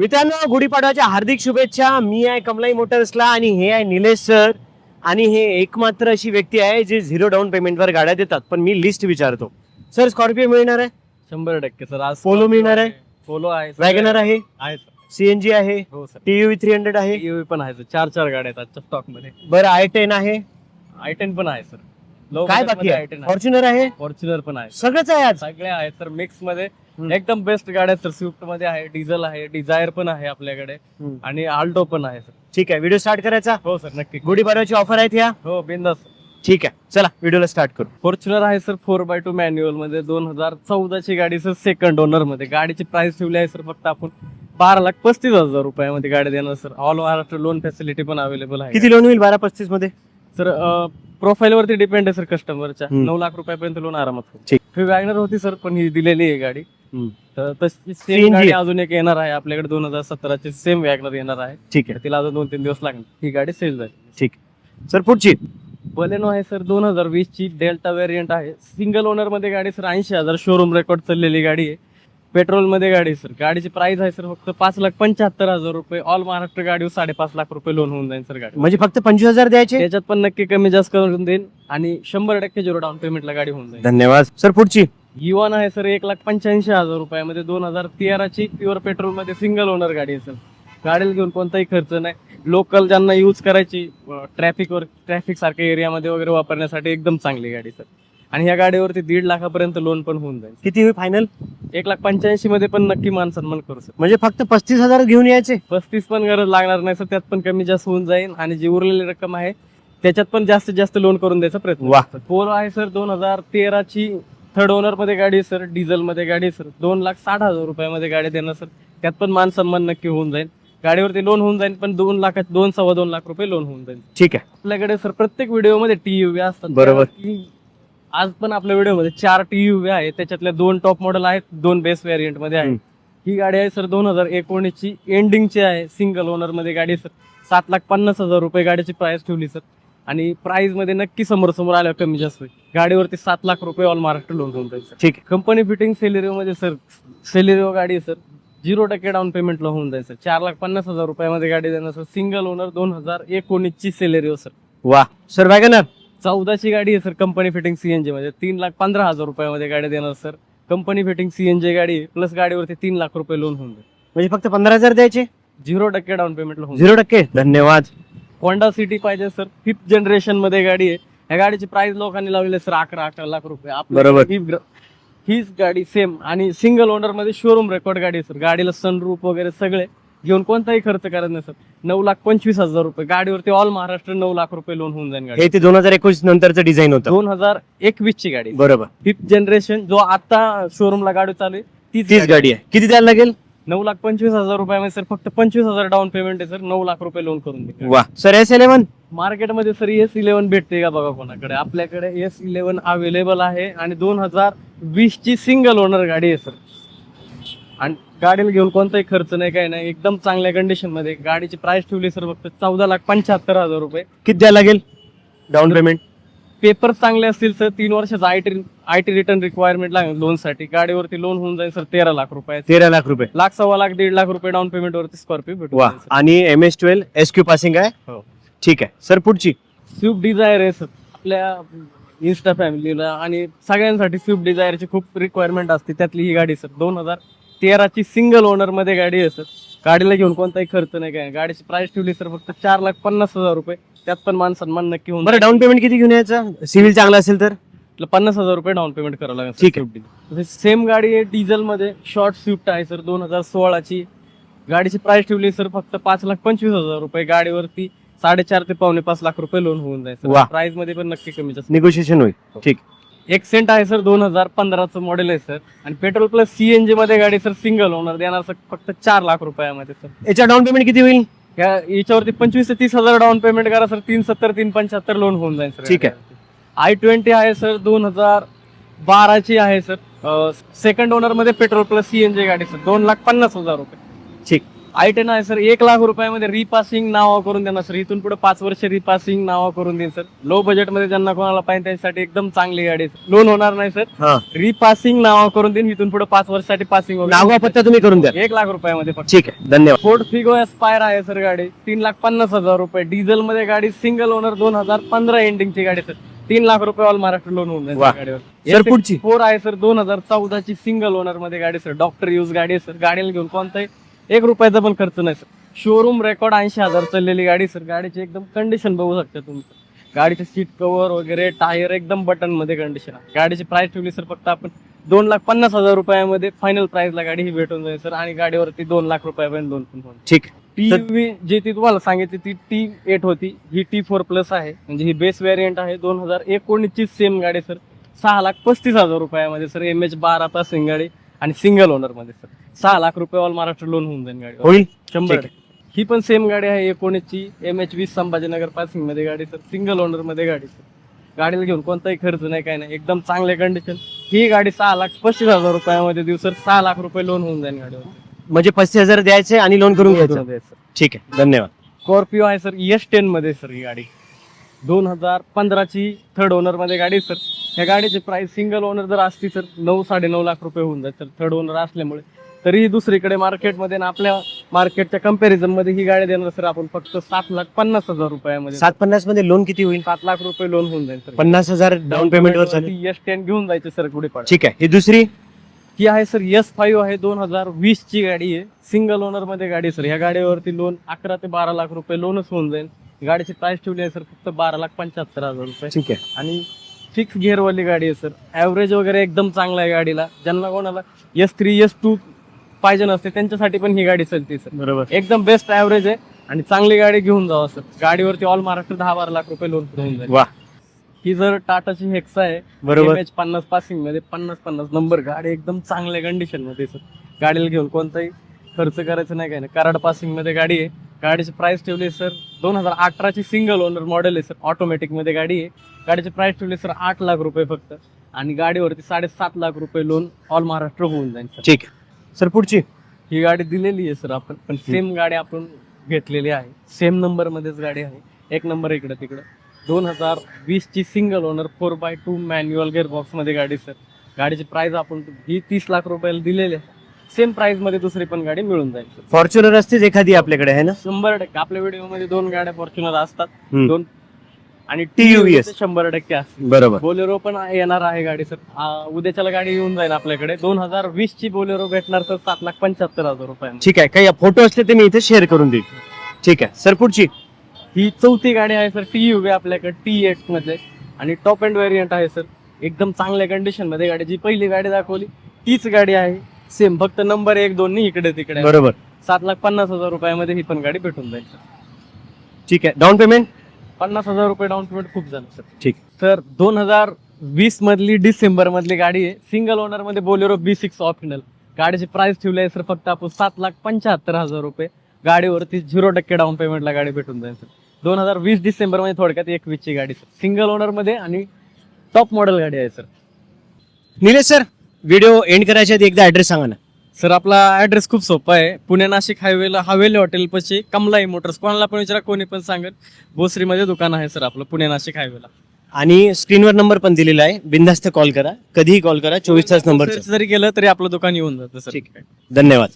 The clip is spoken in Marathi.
मित्रांनो गुढीपाडव्याच्या हार्दिक शुभेच्छा. मी आहे कमलाई मोटर्सला आणि हे आहे निलेश सर. आणि हे एकमात्र अशी व्यक्ती आहे जे झिरो डाऊन पेमेंटवर गाड्या देतात. पण मी लिस्ट विचारतो. सर स्कॉर्पिओ मिळणार आहे? शंभर टक्के सर. आज पोलो मिळणार आहे? पोलो आहे. वॅगनर आहे? आहे सर. सीएनजी आहे? हो सर. टीव्ही थ्री हंड्रेड आहे? EV पण आहे सर. चार चार गाड्या आहेत आजच्या स्टॉकमध्ये बरं आय टेन आहे? आय टेन पण आहे सर. लो काय बाकी आहे? फॉर्च्युनर आहे. फॉर्च्युनर पण आहे सगळंच आहे आज? सगळे आहेत सर. मिक्समध्ये. एकदम बेस्ट गाड्या सर. स्विफ्टमध्ये आहे डिझेल आहे डिझायर पण आहे आपल्याकडे. हम्म. आणि आल्टो पण आहे सर. ठीक आहे व्हिडिओ स्टार्ट करायचा? हो सर नक्की. गुढीपाडव्याची ऑफर आहेत ह्या हो बिंदास. ठीक आहे चला व्हिडिओला स्टार्ट करू. फॉर्च्युनर आहे सर फोर बाय टू मॅन्युअलमध्ये दोन हजार चौदाची गाडी सर सेकंड ओनरमध्ये. गाडीची प्राइस ठेवली आहे सर फक्त आपण बारा लाख पस्तीस हजार रुपयामध्ये गाडी देणार sir. All Maharashtra loan facility पण अवेलेबल आहे. किती लोन होईल बारा पस्तीसमध्ये? सर प्रोफाईल वरती डिपेंड आहे सर कस्टमरच्या हम्म. नऊ लाख रुपयापर्यंत लोन आरामात होईल. ठीक. ही वॅगनर होती सर पण ही दिलेली आहे गाडी. तर तशी CNG सेम गाडी. अजून एक येणार आहे आपल्याकडे दोन हजार सतराची सेम वॅगनर येणार आहे. ठीक आहे. तिला अजून दोन तीन दिवस लागणार. ही गाडी सेल जाईल ठीक. सर पुढची. बलेनो आहे सर दोन हजार वीस ची डेल्टा व्हेरियंट आहे. सिंगल ओनरमध्ये गाडी सर ऐंशी हजार शोरूम रेकॉर्ड चाललेली गाडी आहे. पेट्रोलमध्ये गाडी सर. गाडीची प्राइस आहे सर फक्त पाच लाख पंच्याहत्तर हजार रुपये. ऑल महाराष्ट्र गाडीवर साडेपाच लाख रुपये लोन होऊन जाईल सर गाडी म्हणजे फक्त पंचवीस हजार द्यायचे? त्याच्यात पण नक्की कमी जास्त करून देईन आणि शंभर टक्के झिरो डाऊन पेमेंटला गाडी होऊन जाईल. धन्यवाद. सर पुढची. युवान आहे सर एक लाख पंच्याऐंशी हजार रुपयामध्ये दोन हजार तेराची प्युअर पेट्रोलमध्ये सिंगल ओनर गाडी आहे सर. गाडीला घेऊन कोणताही खर्च नाही. लोकल ज्यांना यूज करायची ट्रॅफिकवर ट्रॅफिक सारख्या एरियामध्ये वगैरे वापरण्यासाठी एकदम चांगली गाडी सर. आणि ह्या गाडीवरती दीड लाखापर्यंत लोन पण होऊन जाईल किती होईल फायनल एक लाख पंच्याऐंशी मध्ये पण नक्की मान सन्मान करू सर. म्हणजे फक्त पस्तीस हजार घेऊन यायचे? पस्तीस पण गरज लागणार नाही सर त्यात पण कमी जास्त होऊन जाईल. आणि जी उरलेली रक्कम आहे त्याच्यात पण जास्तीत जास्त लोन करून द्यायचा प्रयत्न वा. पोलो आहे सर दोन हजार तेराची थर्ड ओनरमध्ये गाडी आहे सर डिझेल मध्ये गाडी आहे सर दोन लाख साठ हजार रुपयामध्ये गाडी देणार सर त्यात पण मान सन्मान नक्की होऊन जाईल. गाडीवरती लोन होऊन जाईल पण दोन लाखात दोन सव्वा दोन लाख रुपये लोन होऊन जाईल. ठीक आहे. आपल्याकडे सर प्रत्येक व्हिडिओमध्ये टी असतात. बरोबर. त्यावरती आज पण आपल्या व्हिडिओमध्ये चार टी आहे. त्याच्यातल्या दोन टॉप मॉडेल आहेत दोन बेस व्हेरियंटमध्ये आहे. ही गाडी आहे सर दोन हजार एकोणीसची. एंडिंगची आहे सिंगल ओनरमध्ये गाडी सर सात लाख पन्नास हजार रुपये गाडीची प्राइस ठेवली सर आणि प्राइसमध्ये नक्की समोर समोर आल्यावर कमी जास्त होईल. गाडीवरती सात लाख रुपये ऑल महाराष्ट्र लोन होऊन जाईल ठीक आहे. कंपनी फिटिंग सेलेरिओ मध्ये सर सेलेरिओ गाडी आहे सर झिरो टक्के डाऊन पेमेंटला होऊन जाईल सर चार लाख पन्नास हजार रुपयामध्ये गाडी देणार सर सिंगल ओनर दोन हजार एकोणीसची सेलेरिओ सर वा सर वॅगनर चौदाची गाडी आहे सर कंपनी फिटिंग सीएनजी मध्ये. तीन लाख पंधरा हजार रुपयामध्ये गाडी देणार सर कंपनी फिटिंग सीएनजी गाडी प्लस गाडीवरती तीन लाख रुपये लोन होऊन जाईल. म्हणजे फक्त पंधरा हजार द्यायचे? झिरो टक्के डाऊन पेमेंटला होऊन झिरो टक्के. धन्यवाद. होंडा सिटी पाहिजे सर. फिफ्थ जनरेशनमध्ये गाडी आहे. ह्या गाडीची प्राइस लोकांनी लावली आहे सर अकरा अकरा लाख रुपये. बरोबर. ही हीच गाडी सेम आणि सिंगल ओनरमध्ये शोरूम रेकॉर्ड गाडी आहे सर. गाडीला सनरूप वगैरे सगळे. घेऊन कोणताही खर्च करत नाही सर. नऊ लाख पंचवीस हजार रुपये. गाडीवरती ऑल महाराष्ट्र नऊ लाख रुपये लोन होऊन जाईल गाडी हे ते दोन हजार एकोणीस नंतरचं डिझाईन होतं. दोन हजार एकवीस ची गाडी बरोबर. फिफ्थ जनरेशन जो आता शोरूमला गाडी चालू आहे तीच तीच. गाडी आहे. किती द्यायला लागेल? नऊ लाख पंचवीस हजार रुपयामध्ये सर फक्त पंचवीस हजार डाऊन पेमेंट आहे सर. नऊ लाख रुपये लोन करून दे वा. सर एस इलेव्हन मार्केटमध्ये सर एस इलेव्हन भेटते का बघा कोणाकडे? आपल्याकडे एस इलेव्हन अवेलेबल आहे आणि दोन हजार वीस ची सिंगल ओनर गाडी आहे सर. आणि गाडीला घेऊन कोणताही खर्च नाही काही नाही. एकदम चांगल्या कंडिशनमध्ये गाडीची प्राइस ठेवली सर फक्त चौदा लाख पंच्याहत्तर हजार रुपये. किती द्यायला लागेल? डाऊन पेमेंट पेपर चांगले असतील सर तीन वर्षाचा I T I T return requirement लागेल लोनसाठी गाडीवरती लोन होऊन जाईल सर तेरा लाख रुपये. तेरा लाख रुपये. लाख सव्वा लाख दीड लाख रुपये डाऊन पेमेंट वरती स्कॉर्पिओ भेटून वा. आणि M S twelve S Q passing आहे? हो. ठीक आहे. सर पुढची. स्विफ्ट डिझायर आहे सर. आपल्या इन्स्टा फॅमिलीला आणि सगळ्यांसाठी स्विफ्ट डिझायरची खूप रिक्वायरमेंट असते. त्यातली ही गाडी सर. दोन हजार तेराची सिंगल ओनरमध्ये गाडी आहे सर. गाडीला घेऊन कोणताही खर्च नाही काय. गाडीची प्राइस ठेवली सर फक्त चार लाख पन्नास हजार रुपये. त्यात पण मान सन्मान नक्की होऊन बरं डाऊन पेमेंट किती घेऊन यायचं? सिव्हिल चांगला असेल तर. पन्नास हजार रुपये डाऊन पेमेंट करावं लागेल ठीक आहे. सेम गाडी आहे डिझेल मध्ये शॉर्ट स्विफ्ट आहे सर दोन हजार सोळाची. गाडीची प्राइस ठेवली सर फक्त पाच लाख पंचवीस हजार रुपये. गाडीवरती साडेचार ते पावणे पाच लाख रुपये लोन होऊन जाईल वा. प्राइसमध्ये पण नक्की कमी जास्त. निगोशिएशन होईल. ठीक. एक सेंट आहे सर दोन हजार पंधराचं मॉडेल आहे सर आणि पेट्रोल प्लस सीएनजी मध्ये गाडी सर सिंगल ओनर देणार सर फक्त चार लाख रुपयामध्ये सर याच्या डाऊन पेमेंट किती होईल? या याच्यावरती पंचवीस ते तीस हजार डाऊन पेमेंट करा सर तीन सत्तर तीन पंच्याहत्तर लोन होऊन जाईल सर ठीक आहे. आय ट्वेंटी आहे सर दोन हजार बाराची आहे सर सेकंड ओनरमध्ये पेट्रोल प्लस सीएनजी गाडी सर दोन लाख पन्नास हजार रुपये. ठीक. आय टेन आहे सर. एक लाख रुपयामध्ये रिपासिंग नावा करून देणार सर. इथून पुढे पाच वर्ष रिपासिंग नावा करून देईन सर. लो बजेटमध्ये ज्यांना कोणाला पाहिजे त्यांच्यासाठी एकदम चांगली गाडी लोन होणार नाही सर. रिपासिंग नावा करून देईन इथून पुढे पाच वर्षासाठी पासिंग नागवा पत्ता तुम्ही करून द्या. एक लाख रुपयामध्ये फक्त. ठीक आहे. धन्यवाद. फोर्ड फिगो एस्पायर आहे सर गाडी. तीन लाख पन्नास हजार रुपये. डिझेल मध्ये गाडी सिंगल ओनर दोन हजार पंधरा एंडिंगची गाडी सर. तीन लाख रुपये ऑल महाराष्ट्र लोन होऊन गाडीवर. सर पुढची. फोर आहे सर दोन हजार चौदाची सिंगल ओनरमध्ये गाडी सर. डॉक्टर यूज गाडी आहे सर. गाडीला घेऊन कोणताही एक रुपयाचा पण खर्च नाही सर. शोरूम रेकॉर्ड ऐंशी हजार चाललेली गाडी सर. गाडीची एकदम कंडिशन बघू शकता तुम्ही. गाडीचे सीट कव्हर वगैरे टायर एकदम बटनमध्ये कंडिशन आहे. गाडीची प्राइस ठेवली सर फक्त आपण दोन लाख पन्नास हजार रुपयामध्ये फायनल प्राइसला गाडी ही भेटून जाईल सर. आणि गाडीवरती दोन लाख रुपयापर्यंत लोन पण ठीक. टी जी ती तुम्हाला सांगितली ती टी एट होती. ही टी फोर प्लस आहे. म्हणजे ही बेस व्हेरियंट आहे. दोन हजार एकोणीसची सेम गाडी सर. सहा लाख पस्तीस हजार रुपयामध्ये सर एम एच बारा पासिंग गाडी आणि सिंगल ओनरमध्ये सर. सहा लाख रुपये ऑल महाराष्ट्र लोन होऊन जाईल गाडी होईल? शंभर ठीक. ही पण सेम गाडी आहे एकोणीसची. एम एच वीस संभाजीनगर पासिंगमध्ये गाडी सर सिंगल ओनरमध्ये गाडी सर गाडीला घेऊन कोणताही खर्च नाही काय नाही. एकदम चांगले कंडिशन ही गाडी सहा लाख पस्तीस हजार रुपयामध्ये देऊ सर सहा लाख रुपये लोन होऊन जाईल गाडीवर. म्हणजे पस्तीस हजार द्यायचे आणि लोन करून घ्यायचं. ठीक आहे. धन्यवाद. स्कॉर्पिओ आहे सर एस टेन मध्ये सर ही गाडी. दोन हजार पंधराची थर्ड ओनरमध्ये गाडी सर ह्या गाडीची प्राइस सिंगल ओनर जर असती सर नऊ साडेनऊ लाख रुपये होऊन जाईल सर थर्ड ओनर असल्यामुळे. तरी दुसरीकडे मार्केटमध्ये ना आपल्या मार्केटच्या कंपॅरिझनमध्ये ही गाडी देणार सर आपण फक्त सात लाख पन्नास हजार रुपयामध्ये. सात पन्नासमध्ये लोन किती होईल? सात लाख रुपये लोन होऊन जाईल सर. पन्नास हजार डाऊन पेमेंट वर चालेल. एस टेन घेऊन जायचे सर पुढे पडा. ठीक आहे. ही दुसरी? ही आहे सर एस फाईव्ह आहे दोन हजार वीस ची गाडी आहे. सिंगल ओनरमध्ये गाडी आहे सर. ह्या गाडीवरती लोन अकरा ते बारा लाख रुपये लोनच होऊन जाईल. गाडीची प्राइस ठेवली आहे सर फक्त बारा लाख पंच्याहत्तर हजार रुपये. ठीक आहे. आणि फिक्स गिअरवाली गाडी आहे सर. ॲव्हरेज वगैरे एकदम चांगला आहे गाडीला. ज्यांना कोणाला एस थ्री एस टू पाहिजे नसते त्यांच्यासाठी पण ही गाडी चालते सर बरोबर. एकदम बेस्ट ॲव्हरेज आहे आणि चांगली गाडी घेऊन जावा सर गाडीवरती ऑल महाराष्ट्र दहा बारा लाख रुपये लोन होऊन जाईल. वा ही जर टाटाची हेक्सा आहे बरोबर. पन्नास पासिंगमध्ये पन्नास पन्नास नंबर गाडी एकदम चांगल्या कंडिशनमध्ये सर गाडीला घेऊन कोणताही खर्च करायचं नाही काय नाही. कराड पासिंगमध्ये गाडी आहे. गाडीची प्राइस ठेवली सर दोन हजार अठराची सिंगल ओनर मॉडेल आहे सर ऑटोमॅटिकमध्ये गाडी आहे. गाडीची प्राइस ठेवली सर आठ लाख रुपये फक्त. आणि गाडीवरती साडेसात लाख रुपये लोन ऑल महाराष्ट्र होऊन जाईल सर ठीक आहे. सर पुढची. ही गाडी दिलेली आहे सर आपण. पण सेम गाडी आपण घेतलेली आहे. सेम नंबर मध्येच गाडी आहे. एक नंबर इकडं तिकडं. दोन हजार वीसची single owner four by two manual gear बॉक्समध्ये गाडी सर. गाडीची प्राइस आपण ही तीस लाख रुपयाला दिलेली आहे. सेम प्राइसमध्ये दुसरी पण गाडी मिळून जाईल फॉर्च्युनर असतेच एखादी आपल्याकडे आहे ना? शंभर टक्के. आपल्या व्हिडिओमध्ये दोन गाड्या फॉर्च्युनर असतात. दोन आणि TUVS. ते शंभर टक्के असतात बरोबर. बोलेरो पण येणार आहे गाडी सर. आ, उद्याच्याला गाडी येऊन जाईल आपल्याकडे. दोन हजार वीस ची बोलेरो भेटणार सर सात लाख पंच्याहत्तर हजार रुपये ठीक आहे काही फोटो असले ते मी इथे शेअर करून देईल. ठीक आहे सर पुढची. ही चौथी गाडी आहे सर टी यू आपल्याकडे टी एटमध्ये. आणि टॉप अँड व्हेरियंट आहे सर. एकदम चांगल्या कंडिशनमध्ये गाडी जी पहिली गाडी दाखवली तीच गाडी आहे. सेम फक्त नंबर एक दोन नाही इकडे तिकडे. आहे. बरोबर. सात लाख पन्नास हजार रुपयामध्ये ही पण गाडी भेटून जाईल सर. ठीक आहे डाऊन पेमेंट पन्नास हजार रुपये डाऊन पेमेंट खूप झालं सर ठीक. सर दोन हजार वीस मधली डिसेंबर मधली गाडी आहे. सिंगल ओनरमध्ये बोलेरो बी सिक्स ऑप्शनल गाडीची प्राइस ठेवली आहे सर फक्त आपण सात लाख पंच्याहत्तर हजार रुपये. गाडीवरती झिरो टक्के डाऊन पेमेंटला गाडी भेटून जाईल सर दोन हजार वीस डिसेंबरमध्ये थोडक्यात एक वीसची गाडी सर सिंगल ओनरमध्ये आणि टॉप मॉडेल गाडी आहे sir Nilesh sir video end करायच्या आधी एकदा ऍड्रेस सांगा ना. सर आपला ऍड्रेस खूप सोपा आहे. पुणे नाशिक हायवेला हवेली हॉटेल पशी कमलाई मोटर्स कोणाला पण विचारा कोणी पण सांगेल भोसरीमध्ये दुकान आहे सर आपलं पुणे नाशिक हायवेला आणि स्क्रीनवर नंबर पण दिलेला आहे. बिंदास्त कॉल करा. कधीही कॉल करा. चोवीस तास नंबर जरी केलं तरी आपलं दुकान येऊन जातं सर. ठीक आहे. धन्यवाद.